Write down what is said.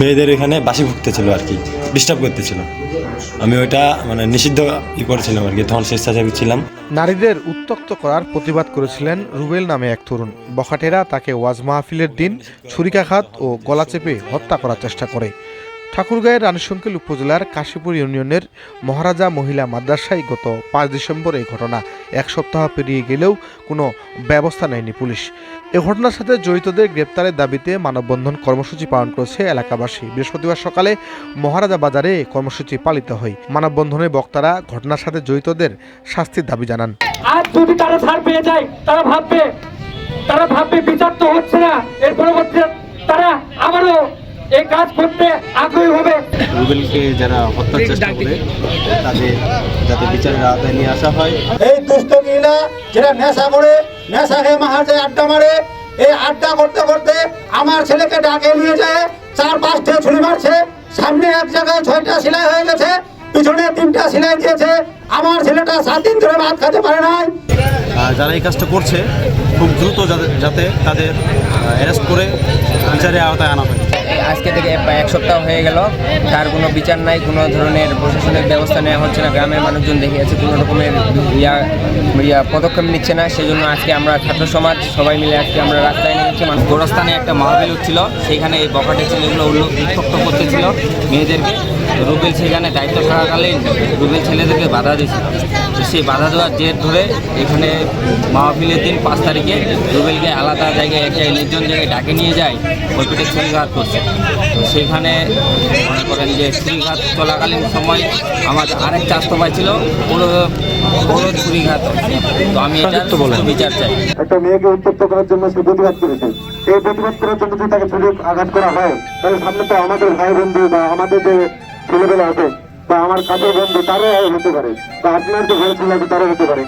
মেয়েদের এখানে বাসি ভুগতেছিল আর কি ডিস্টার্ব করতেছিল। আমি ওইটা মানে নিষিদ্ধ ই করেছিলাম আর কি, তখন স্বেচ্ছাসেবী ছিলাম। নারীদের উত্তক্ত করার প্রতিবাদ করেছিলেন রুবেল নামে এক তরুণ। বখাটেরা তাকে ওয়াজ মাহফিলের দিন ছুরিকাঘাত ও গলা চেপে হত্যা করার চেষ্টা করে। ঠাকুরগাঁয়ের রানীশঙ্কেল উপজেলার কাশীপুর ইউনিয়নের মহারাজা মহিলা মাদ্রাসায় গত পাঁচ ডিসেম্বর এই ঘটনা এক সপ্তাহ পেরিয়ে গেলেও কোনো ব্যবস্থা নেয়নি পুলিশ। এ ঘটনার সাথে জড়িতদের গ্রেপ্তারের দাবিতে মানববন্ধন কর্মসূচি পালন করেছে এলাকাবাসী। বৃহস্পতিবার সকালে মহারাজা বাজারে কর্মসূচি পালিত হয়। মানববন্ধনে বক্তারা ঘটনার সাথে জড়িতদের শাস্তির দাবি জানান। যদি তারা ছাড় পেয়ে যায়, তারা ভাববে তারা ভাববে বিচার তো হচ্ছে না। এর তারা আবারও এই কাজ করতে আগ্রহী হবে। রুবেলকে যারা হত্যার চেষ্টা করে তাদের যাতে বিচারের আওতায় নিয়ে আসা হয়। এই দুষ্ট মহিলা যেটা নেশা করে নেশা খেয়ে মাহাতে আড্ডা মারে এই আড্ডা করতে করতে আমার ছেলেকে ডাকে নিয়ে যায় চার পাঁচটা ছুরি মারছে সামনে এক জায়গায় ছয়টা সেলাই হয়ে গেছে পিছনে তিনটা সেলাই দিয়েছে আমার ছেলেটা সাত দিন ধরে ভাত খেতে পারে নাই। যারা এই কাজটা করছে খুব দ্রুত যাতে- যাতে তাদের অ্যারেস্ট করে বিচারের আওতায় আনা হয়। আজকে থেকে এক সপ্তাহ হয়ে গেল। তার কোনো বিচার নাই, কোনো ধরনের প্রশাসনিক ব্যবস্থা নেওয়া হচ্ছে না। গ্রামের মানুষজন দেখে আছে, কোনো রকমের ইয়া ইয়া পদক্ষেপ নিচ্ছে না। সেই জন্য আজকে আমরা ছাত্র সমাজ সবাই মিলে আজকে আমরা রাস্তায় নেমেছি। মানুষ গোরস্থানে একটা মহাবিল উঠছিল সেখানে এই বকাটে ছেলেগুলো উল্লেখ বিক্ষোভ করতেছিল মেয়েদেরকে। রুবেল সেখানে দায়িত্ব থাকাকালীন রুবেল ছেলেদেরকে বাধা দিয়েছিল তো সেই বাধা দেওয়ার জের ধরে এখানে মাহফিলের দিন পাঁচ তারিখে রুবেলকে আলাদা জায়গায় একটা নির্জন জায়গায় ডাকে নিয়ে যায় ওই পেটে ছুরিঘাত করছে। তো সেখানে মনে করেন যে ছুরিঘাত চলাকালীন সময় আমার আরেক চাস্ত ভাই ছিল পুরো পুরো ছুরিঘাত। তো আমি এটা বিচার চাই। একটা মেয়েকে উত্তপ্ত করার জন্য সে প্রতিবাদ করেছে। এই প্রতিবাদ করার জন্য যদি তাকে ছুরি আঘাত করা হয় তাহলে সামনে তো আমাদের ভাই বন্ধু বা আমাদের যে ছেলেবেলা আছে, বা আমার কাজের বন্ধু, তারও হতে পারে, বা আপনার যে ঘরে ছেলে তারও হতে পারে।